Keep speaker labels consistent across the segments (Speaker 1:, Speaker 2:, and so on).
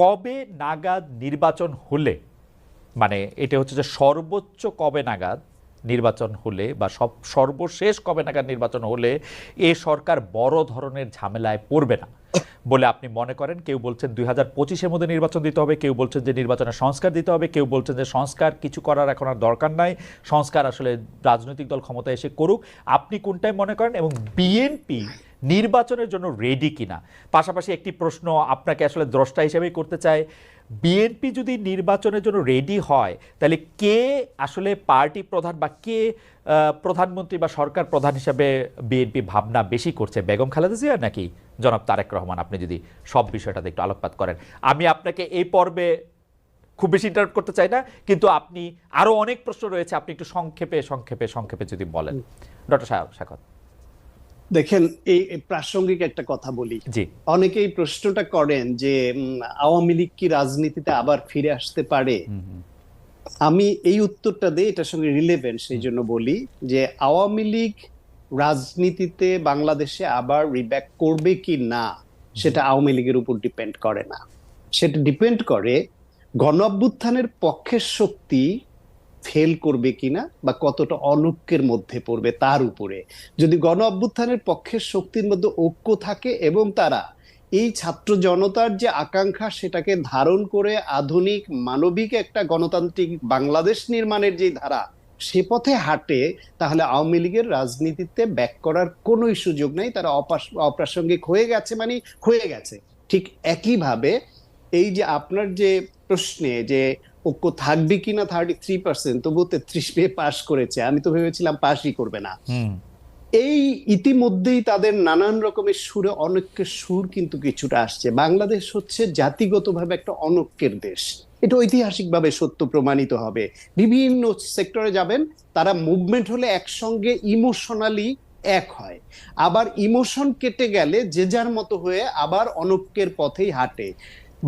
Speaker 1: কবে নাগাদ নির্বাচন হলে মানে এটা হচ্ছে যে সর্বোচ্চ কবে নাগাদ নির্বাচন হলে বা সব সর্বশেষ কবে নাগাদ নির্বাচন হলে এ সরকার বড় ধরনের ঝামেলায় পড়বে না বলে আপনি মনে করেন? কেউ বলছেন দুই হাজার পঁচিশের মধ্যে নির্বাচন দিতে হবে, কেউ বলছেন যে নির্বাচনের সংস্কার দিতে হবে, কেউ বলছেন যে সংস্কার কিছু করার এখন আর দরকার নাই, সংস্কার আসলে রাজনৈতিক দল ক্ষমতায় এসে করুক। আপনি কোনটাই মনে করেন? এবং বিএনপি নির্বাচনের জন্য রেডি কিনা? পাশাপাশি একটি প্রশ্ন আপনাকে আসলে দ্রষ্টা হিসেবেই করতে চাই। বিএনপি যদি নির্বাচনের জন্য রেডি হয় তাহলে কে আসলে পার্টি প্রধান বা কে প্রধানমন্ত্রী বা সরকার প্রধান হিসেবে বিএনপি ভাবনা বেশি করছে? বেগম খালেদা জিয়া নাকি? জনাব তারেক রহমান আপনি যদি সব বিষয়টাতে একটু আলোকপাত করেন। আমি আপনাকে এই পর্বে খুব বেশি ইন্টারাপ্ট করতে চাই না কিন্তু আপনি আরও অনেক প্রশ্ন রয়েছে আপনি একটু সংক্ষেপে সংক্ষেপে সংক্ষেপে যদি বলেন। ডক্টর সাহেব সাকত
Speaker 2: দেখেন এই প্রাসঙ্গিক একটা কথা বলি। অনেকেই প্রশ্নটা করেন যে আওয়ামী লীগ কি রাজনীতিতে আবার ফিরে আসতে পারে? আমি এই উত্তরটা দিই এটার সঙ্গে রিলেভেন্ট সেই জন্য বলি যে আওয়ামী লীগ রাজনীতিতে বাংলাদেশে আবার রিব্যাক করবে কি না সেটা আওয়ামী লীগের উপর ডিপেন্ড করে না। সেটা ডিপেন্ড করে গণ অভ্যুত্থানের পক্ষের শক্তি ফেল করবে কিনা বা কতটা অনৈক্যের মধ্যে পড়বে তার উপরে। যদি গণ অভ্যুত্থানের পক্ষের শক্তির মধ্যে ঐক্য থাকে এবং তারা এই ছাত্র জনতার যে আকাঙ্ক্ষা সেটাকে ধারণ করে আধুনিক মানবিক একটা গণতান্ত্রিক বাংলাদেশ নির্মাণের যে ধারা সে পথে হাঁটে, তাহলে আওয়ামী লীগের রাজনীতিতে ব্যাক করার কোনোই সুযোগ নেই। তারা অপ্রাসঙ্গিক হয়ে গেছে মানে হয়ে গেছে। ঠিক একইভাবে এই যে আপনার যে প্রশ্নে যে ঐক্য থাকবে কিনা থার্টি থ্রি পার্সেন্ট তবুও তেত্রিশ পেয়ে পাশ করেছে। আমি তো ভেবেছিলাম পাশই করবে না। এই ইতিমধ্যেই তাদের নানান রকমের সুরে অনৈক্যের সুর কিন্তু কিছুটা আসছে। বাংলাদেশ হচ্ছে জাতিগতভাবে একটা অনৈক্যের দেশ। এটা ঐতিহাসিকভাবে সত্য প্রমাণিত হবে। বিভিন্ন সেক্টরে যাবেন তারা মুভমেন্ট হলে একসঙ্গে ইমোশনালি এক হয়। আবার ইমোশন কেটে গেলে যে যার মতো হয়ে আবার অনৈক্যের পথেই হাঁটে।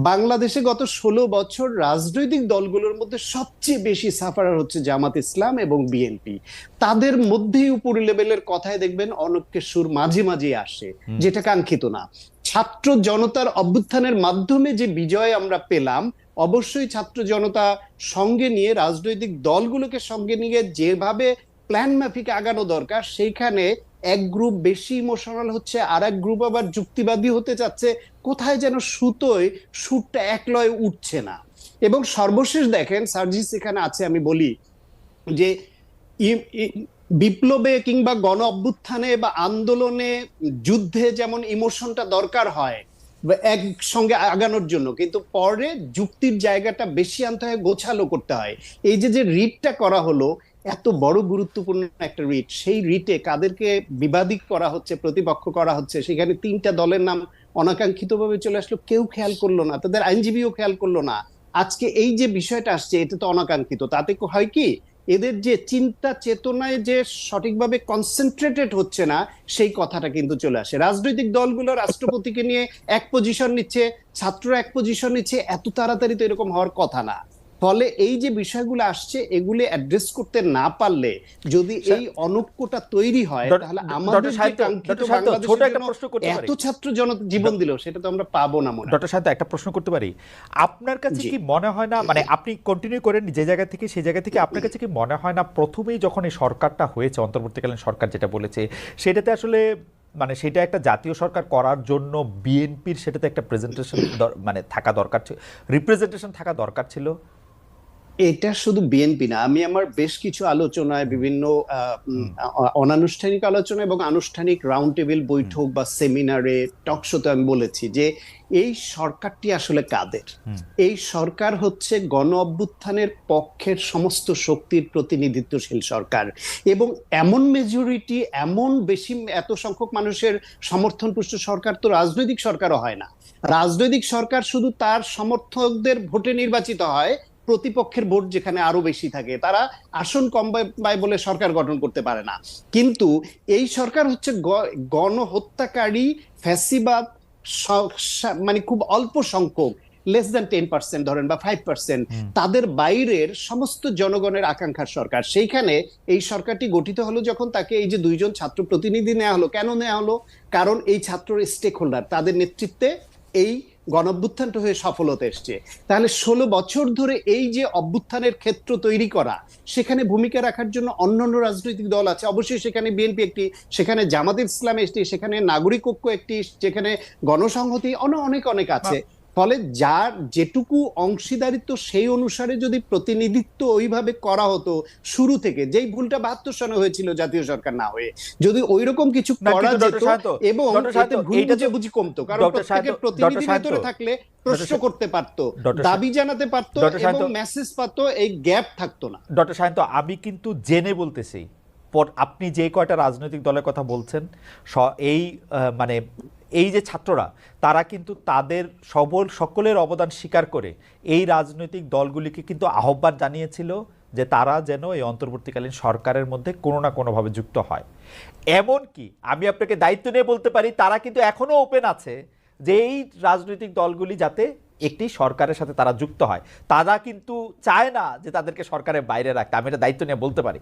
Speaker 2: বাংলাদেশে গত ষোলো বছর রাজনৈতিক দলগুলোর মধ্যে সবচেয়ে বেশি সাফারার হচ্ছে জামাত ইসলাম এবং বিএনপি। তাদের মধ্যেই উপরি লেভেলের কথায় দেখবেন অনৈক্যের সুর মাঝে মাঝে আসে যেটা কাঙ্ক্ষিত না। ছাত্র জনতার অভ্যুত্থানের মাধ্যমে যে বিজয় আমরা পেলাম অবশ্যই ছাত্র জনতা সঙ্গে নিয়ে রাজনৈতিক দলগুলোকে সঙ্গে নিয়ে যেভাবে প্ল্যান মাফিক আগানো দরকার সেইখানে এক গ্রুপ বেশি ইমোশনাল হচ্ছে আর এক গ্রুপ আবার যুক্তিবাদী হতে চাচ্ছে, কোথায় যেন সুতোয় সুরটা এক লয়ে উঠছে না। এবং সর্বশেষ দেখেন, সার্জিস এখানে আছে, আমি বলি যে বিপ্লবে কিংবা গণ অভ্যুত্থানে বা আন্দোলনে যুদ্ধে যেমন ইমোশনটা দরকার হয়, বা একসঙ্গে আগানোর জন্য, কিন্তু পরে যুক্তির জায়গাটা বেশি আনতে হয়, গোছালো করতে হয়। এই যে যে রিটটা করা হলো এত বড় গুরুত্বপূর্ণ একটা রিট, সেই রিটে কাদেরকে বিবাদী করা হচ্ছে, প্রতিপক্ষ করা হচ্ছে, সেখানে তিনটা দলের নাম অনাকাঙ্ক্ষিতভাবে চলে আসলো, কেউ খেয়াল করল না, তাদের আইনজীবীও খেয়াল করল না। আজকে এই যে বিষয়টা আসছে, এটা তো অনাকাঙ্ক্ষিত, তাতে হয় কি, এদের যে চিন্তা চেতনায় যে সঠিকভাবে কনসেন্ট্রেটেড হচ্ছে না, সেই কথাটা কিন্তু চলে আসে। রাজনৈতিক দলগুলো রাষ্ট্রপতিকে নিয়ে এক পজিশন নিচ্ছে, ছাত্ররা এক পজিশন নিচ্ছে, এত তাড়াতাড়ি তো এরকম হওয়ার কথা না। ফলে এই যে বিষয়গুলো আসছে এগুলি অ্যাড্রেস করতে না পারলে যদি এই অনৈক্যটা তৈরি হয় তাহলে আমাদের
Speaker 1: ছোট একটা প্রশ্ন করতে পারি?
Speaker 2: এত ছাত্র জনতা জীবন দিল সেটা তো আমরা পাবো না মনে
Speaker 1: ডক্টর সাহেব একটা প্রশ্ন করতে পারি। আপনার কাছে কি মনে হয় না মানে আপনি কন্টিনিউ করেন যে জায়গা থেকে সেই জায়গা থেকে আপনার কাছে কি মনে হয় না প্রথমেই যখন এই সরকারটা হয়েছে অন্তর্বর্তীকালীন সরকার যেটা বলেছে সেটাতে আসলে মানে সেটা একটা জাতীয় সরকার করার জন্য বিএনপির সেটাতে একটা প্রেজেন্টেশন মানে থাকা দরকার ছিল রিপ্রেজেন্টেশন থাকা দরকার ছিল?
Speaker 2: এটা শুধু বিএনপি না আমি আমার বেশ কিছু আলোচনায় বিভিন্ন অনানুষ্ঠানিক আলোচনা এবং আনুষ্ঠানিক রাউন্ড টেবিল বৈঠক বা সেমিনারে টক শোতে আমি বলেছি যে এই সরকারটি আসলে কাদের? এই সরকার হচ্ছে গণ অভ্যুত্থানের পক্ষের সমস্ত শক্তির প্রতিনিধিত্বশীল সরকার এবং এমন মেজরিটি এমন বেশি এত সংখ্যক মানুষের সমর্থন পুষ্ট সরকার তো রাজনৈতিক সরকারও হয় না। রাজনৈতিক সরকার শুধু তার সমর্থকদের ভোটে নির্বাচিত হয় প্রতিপক্ষের ভোট যেখানে আরও বেশি থাকে তারা আসন কম পায়- বলে সরকার গঠন করতে পারে না। কিন্তু এই সরকার হচ্ছে গণহত্যাকারী ফ্যাসিবাদ মানে খুব অল্প সংখ্যক লেস দেন টেন পার্সেন্ট ধরেন বা ফাইভ পার্সেন্ট তাদের বাইরের সমস্ত জনগণের আকাঙ্ক্ষার সরকার। সেইখানে এই সরকারটি গঠিত হলো যখন তাকে এই যে দুইজন ছাত্র প্রতিনিধি নেওয়া হলো কেন নেওয়া হলো? কারণ এই ছাত্র স্টেক হোল্ডার তাদের নেতৃত্বে এই গণঅভ্যুত্থানটা হয়ে সফলতা এসছে। তাহলে ষোলো বছর ধরে এই যে অভ্যুত্থানের ক্ষেত্র তৈরি করা, সেখানে ভূমিকা রাখার জন্য অন্যান্য রাজনৈতিক দল আছে। অবশ্যই সেখানে বিএনপি একটি, সেখানে জামাত ইসলাম একটি, সেখানে নাগরিক ঐক্য একটি, সেখানে গণসংহতি অনেক অনেক অনেক আছে। ফলে যার যেটুকু অংশীদারিত্ব সেই অনুসারে যদি প্রতিনিধিত্ব ওইভাবে করা হতো শুরু থেকে যেই ভুলটা বাহাত্তর সনে হয়েছিল জাতীয় সরকার না হয়ে যদি ওইরকম কিছু
Speaker 1: না,
Speaker 2: করা যেত এবং
Speaker 1: ডক্টর সায়ন্ত,
Speaker 2: এতে ভুল
Speaker 1: এইটা
Speaker 2: কমতো কারণ প্রত্যেকের প্রতিনিধি ভেতরে থাকলে প্রশ্ন করতে পারতো দাবি জানাতে পারতো এবং মেসেজ পাতো এই গ্যাপ থাকতো না।
Speaker 1: ডক্টর সায়ন্ত আমি কিন্তু জেনে বলতেছি আপনি যে কয়টা রাজনৈতিক দলের কথা বলছেন এই মানে এই যে ছাত্ররা, তারা কিন্তু তাদের সবল, সকলের অবদান স্বীকার করে এই রাজনৈতিক দলগুলিকে কিন্তু আহ্বান জানিয়েছিল যে তারা যেন এই অন্তর্বর্তীকালীন সরকারের মধ্যে কোনো না কোনোভাবে যুক্ত হয়। এমনকি আমি আপনাকে দায়িত্ব নিয়ে বলতে পারি, তারা কিন্তু এখনও ওপেন আছে যে এই রাজনৈতিক দলগুলি যাতে একটি সরকারের সাথে তারা যুক্ত হয়। তারা কিন্তু চায় না যে তাদেরকে সরকারের বাইরে রাখতে। আমি এটা দায়িত্ব নিয়ে বলতে পারি।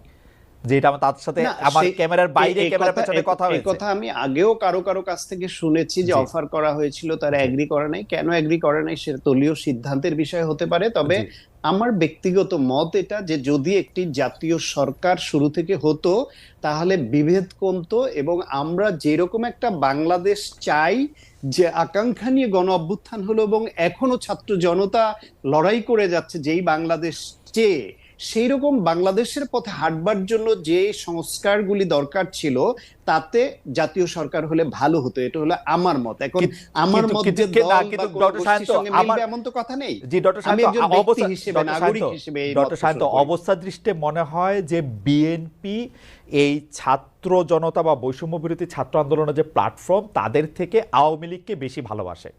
Speaker 1: যে এটা তার সাথে আমার ক্যামেরার বাইরে ক্যামেরার পেছনে কথা হয়েছে।
Speaker 2: কথা আমি আগেও কারও কারও কাছ থেকে শুনেছি যে অফার করা হয়েছিল তারা এগ্রি করে নাই। কেন এগ্রি করে নাই সেটা দলীয় সিদ্ধান্তের বিষয় হতে পারে। তবে আমার ব্যক্তিগত মত এটা যে যদি একটি জাতীয় সরকার শুরু থেকে হতো তাহলে বিভেদ কমতো এবং আমরা যেরকম একটা বাংলাদেশ চাই যে আকাঙ্ক্ষা নিয়ে গণ অভ্যুত্থান হলো এবং এখনও ছাত্র জনতা লড়াই করে যাচ্ছে যেই বাংলাদেশ চেয়ে সেই রকম বাংলাদেশের পথে হাঁটবার জন্য যে সংস্কারগুলি দরকার ছিল তাতে জাতীয় সরকার হলে ভালো হতো। এটা হলো আমার মত। এখন আমার মত যে এমন তো কথা নেই।
Speaker 1: জি ডক্টর। অবস্থা দৃষ্টে মনে হয় যে বিএনপি এই ছাত্র জনতা বা বৈষম্য বিরোধী ছাত্র আন্দোলনের যে প্ল্যাটফর্ম তাদের থেকে আওয়ামী লীগকে বেশি ভালোবাসে।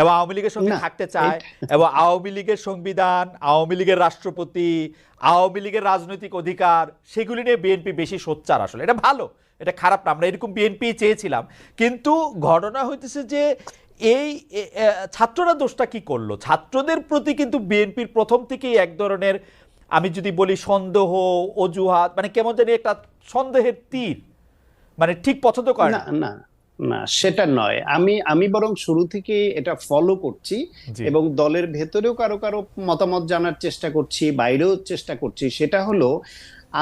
Speaker 1: এবং আওয়ামী লীগের সঙ্গে থাকতে চায় এবং আওয়ামী লীগের সংবিধান আওয়ামী লীগের রাষ্ট্রপতি আওয়ামী লীগের রাজনৈতিক অধিকার সেগুলি নিয়ে বিএনপি বেশি সোচ্চার আসলে। এটা ভালো এটা খারাপ না আমরা এরকম বিএনপি চেয়েছিলাম। কিন্তু ঘটনা হইতেছে যে এই ছাত্ররা দোষটা কি করল? ছাত্রদের প্রতি কিন্তু বিএনপির প্রথম থেকেই এক ধরনের আমি যদি বলি সন্দেহ অজুহাত মানে কেমন জানি একটা সন্দেহের তীর। মানে ঠিক পছন্দ করে
Speaker 2: না?
Speaker 1: না
Speaker 2: না সেটা নয়। আমি আমি বরং শুরু থেকে এটা ফলো করছি এবং দলের ভেতরেও কারও কারও মতামত জানার চেষ্টা করছি বাইরেও চেষ্টা করছি। সেটা হলো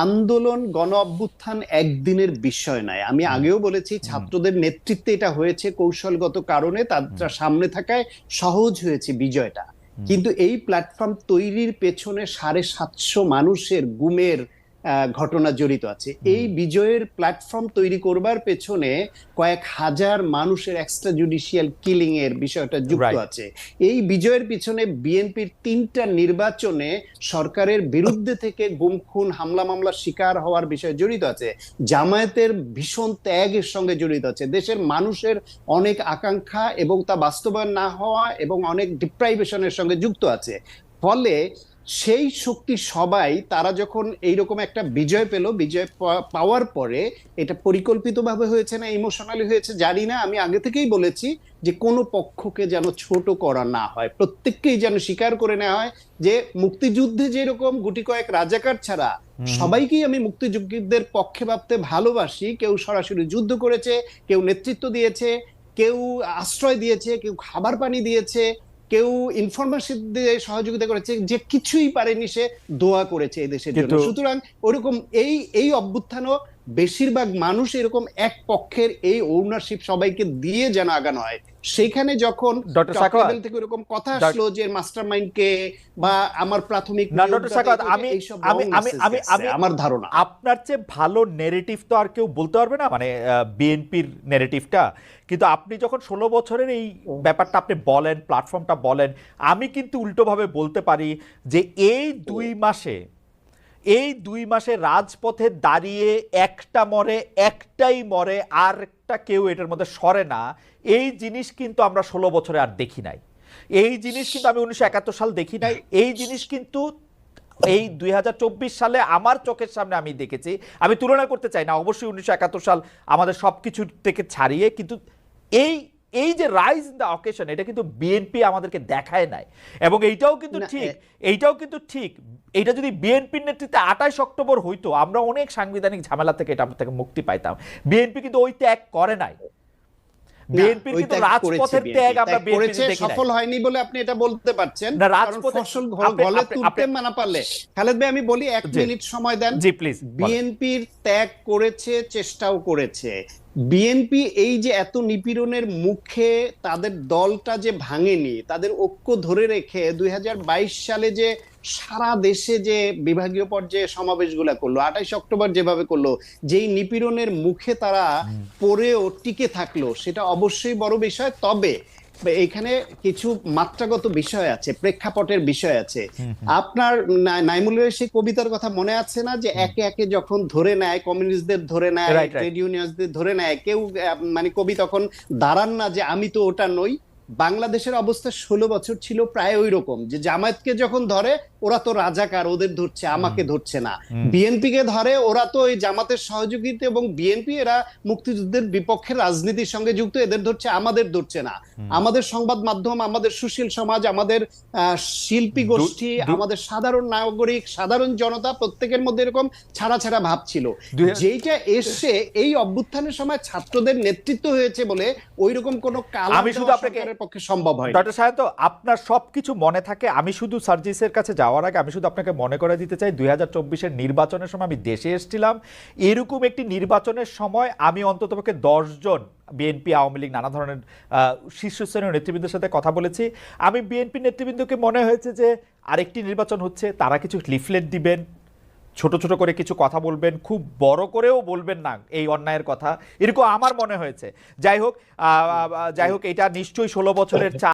Speaker 2: আন্দোলন গণ অভ্যুত্থান একদিনের বিষয় নয়। আমি আগেও বলেছি ছাত্রদের নেতৃত্বে এটা হয়েছে কৌশলগত কারণে তারা সামনে থাকায় সহজ হয়েছে বিজয়টা। কিন্তু এই প্ল্যাটফর্ম তৈরির পেছনে সাড়ে সাতশো মানুষের গুমের ঘটনা জড়িত আছে। এই বিজয়ের প্ল্যাটফর্ম তৈরি করবার পেছনে কয়েক হাজার মানুষের এক্সট্রা জুডিশিয়াল কিলিং এর বিষয়টা যুক্ত আছে। এই বিজয়ের পিছনে বিএনপির তিনটা নির্বাচনে সরকারের বিরুদ্ধে থেকে গুম খুন হামলা মামলা শিকার হওয়ার বিষয় জড়িত আছে। জামায়াতের ভীষণ ত্যাগের সঙ্গে জড়িত আছে। দেশের মানুষের অনেক আকাঙ্ক্ষা এবং তা বাস্তবায়ন না হওয়া এবং অনেক ডিপ্রাইভেশনের সঙ্গে যুক্ত আছে। ফলে সেই শক্তি সবাই তারা যখন এইরকম একটা বিজয় পেল বিজয় পাওয়ার পরে এটা পরিকল্পিতভাবে হয়েছে না ইমোশনালি হয়েছে জানি না আমি আগে থেকেই বলেছি যে কোনো পক্ষকে যেন ছোট করা না হয়। প্রত্যেককেই যেন স্বীকার করে নেওয়া হয় যে মুক্তিযুদ্ধে যেরকম গুটি কয়েক রাজাকার ছাড়া সবাইকেই আমি মুক্তিযুদ্ধের পক্ষে ভাবতে ভালোবাসি। কেউ সরাসরি যুদ্ধ করেছে কেউ নেতৃত্ব দিয়েছে কেউ আশ্রয় দিয়েছে কেউ খাবার পানি দিয়েছে কেউ ইনফরমেশন দিয়ে সহযোগিতা করেছে যে কিছুই পারেনি সে দোয়া করেছে এই দেশের জন্য। সুতরাং ওরকম এই এই অভ্যুত্থানও বেশিরভাগ মানুষ এরকম এক পক্ষের এই ওনারশিপ সবাইকে দিয়ে যেন আগানো হয়। সেখানে যখন থেকে এরকম কথা আসলো যে মাস্টার কে বা আমার প্রাথমিক
Speaker 1: আমি- আমি- আমি- আমি-
Speaker 2: আমার ধারণা।
Speaker 1: আপনার চেয়ে ভালো নেরেটিভ তো আর কেউ বলতে পারবে না মানে বিএনপির নেরেটিভটা কিন্তু আপনি যখন ষোলো বছরের এই ব্যাপারটা আপনি বলেন প্ল্যাটফর্মটা বলেন আমি কিন্তু উল্টোভাবে বলতে পারি যে এই দুই মাসে এই দুই মাসে রাজপথে দাঁড়িয়ে একটা মরে, একটাই মরে আর একটা কেউ এটার মধ্যে সরে না, এই জিনিস কিন্তু আমরা ষোলো বছরে আর দেখি নাই। এই জিনিস কিন্তু আমি উনিশশো একাত্তর সাল দেখি নাই। এই জিনিস কিন্তু এই দুই হাজার চব্বিশ সালে আমার চোখের সামনে আমি দেখেছি। আমি তুলনা করতে চাই না, অবশ্যই উনিশশো একাত্তর সাল আমাদের সব কিছু থেকে ছাড়িয়ে, কিন্তু এই এই যে রাইজ ইন দ্য অকেশন এটা কিন্তু বিএনপি আমাদেরকে দেখায় নাই। এবং এইটাও কিন্তু ঠিক এইটাও কিন্তু ঠিক এটা যদি বিএনপির নেতৃত্বে আঠাইশ অক্টোবর হইতো আমরা অনেক সাংবিধানিক ঝামেলা থেকে এটা থেকে মুক্তি পাইতাম। বিএনপি কিন্তু ওই ত্যাগ করে নাই। বিএনপির কিন্তু
Speaker 2: ত্যাগ
Speaker 1: রাজপথের ত্যাগ আমরা বিএনপি
Speaker 2: করেছে
Speaker 1: দেখি
Speaker 2: সফল হয়নি বলে আপনি এটা বলতে পারছেন।
Speaker 1: না,
Speaker 2: কারণ
Speaker 1: রাজপথে-
Speaker 2: ফসল গলে তুলতে
Speaker 1: আপনি-
Speaker 2: না পারলে। খালেদ ভাই আমি বলি এক মিনিট সময় দেন।
Speaker 1: জি প্লিজ
Speaker 2: বিএনপির ত্যাগ করেছে চেষ্টাও করেছে। বিএনপি এই যে এত নিপীড়নের মুখে তাদের দলটা যে ভাঙেনি তাদের ঐক্য ধরে রেখে দুই হাজার বাইশ সালে যে সারা দেশে যে বিভাগীয় পর্যায়ে সমাবেশগুলো করল আঠাইশ অক্টোবর যেভাবে করল যেই নিপীড়নের মুখে তারা পড়েও টিকে থাকল সেটা অবশ্যই বড় বিষয়। তবে এখানে কিছু মাত্রাগত বিষয় আছে প্রেক্ষাপটের বিষয় আছে। আপনার নাইমুলের সেই কবিতার কথা মনে আছে না যে একে একে যখন ধরে নেয় কমিউনিস্টদের ধরে নেয়. ট্রেড ইউনিয়নদের ধরে নেয় কেউ মানে কবি তখন দাঁড়ান না যে আমি তো ওটা নই। বাংলাদেশের অবস্থা ষোলো বছর ছিল প্রায় ওই রকম যে জামায়াতকে যখন ধরে ওরা তো রাজাকার ওদের ধরছে আমাকে ধরছে না। বিএনপি কে ধরে ওরা তো ওই জামাতের সহযোগিতা এবং বিএনপি এরা মুক্তিযুদ্ধের বিপক্ষে রাজনীতির সঙ্গে যুক্ত এদের ধরছে আমাদের ধরছে না। আমাদের সংবাদ মাধ্যম আমাদের সুশীল সমাজ আমাদের শিল্পী গোষ্ঠী আমাদের সাধারণ নাগরিক সাধারণ জনতা প্রত্যেকের মধ্যে এরকম ছাড়া ছাড়া ভাব ছিল। যেইটা এসে এই অভ্যুত্থানের সময় ছাত্রদের নেতৃত্ব হয়েছে বলে ওই রকম কোনো কাল
Speaker 1: আমি শুধু আপনাকে-
Speaker 2: পক্ষে সম্ভব হয়
Speaker 1: ডক্টর সাহেব তো আপনার সবকিছু মনে থাকে আমি শুধু সার্জিসের কাছে যাওয়ার আগে আমি শুধু আপনাকে মনে করে দিতে চাই, দুই হাজার চব্বিশের নির্বাচনের সময় আমি দেশে এসেছিলাম। এরকম একটি নির্বাচনের সময় আমি অন্ততপক্ষে দশজন বিএনপি আওয়ামী লীগ নানা ধরনের শীর্ষস্থানীয় নেতৃবৃন্দের সাথে কথা বলেছি। আমি বিএনপি নেতৃবৃন্দকে মনে হয়েছে যে আরেকটি নির্বাচন হচ্ছে, তারা কিছু লিফলেট দিবেন, ছোট ছোট করে কিছু কথা বলবেন, খুব বড় করেও বলবেন না এই অন্যায়ের কথা। এরকম আমার মনে হয়েছে। যাই হোক যাই হোক, এটা নিশ্চয়ই ষোলো বছরের চা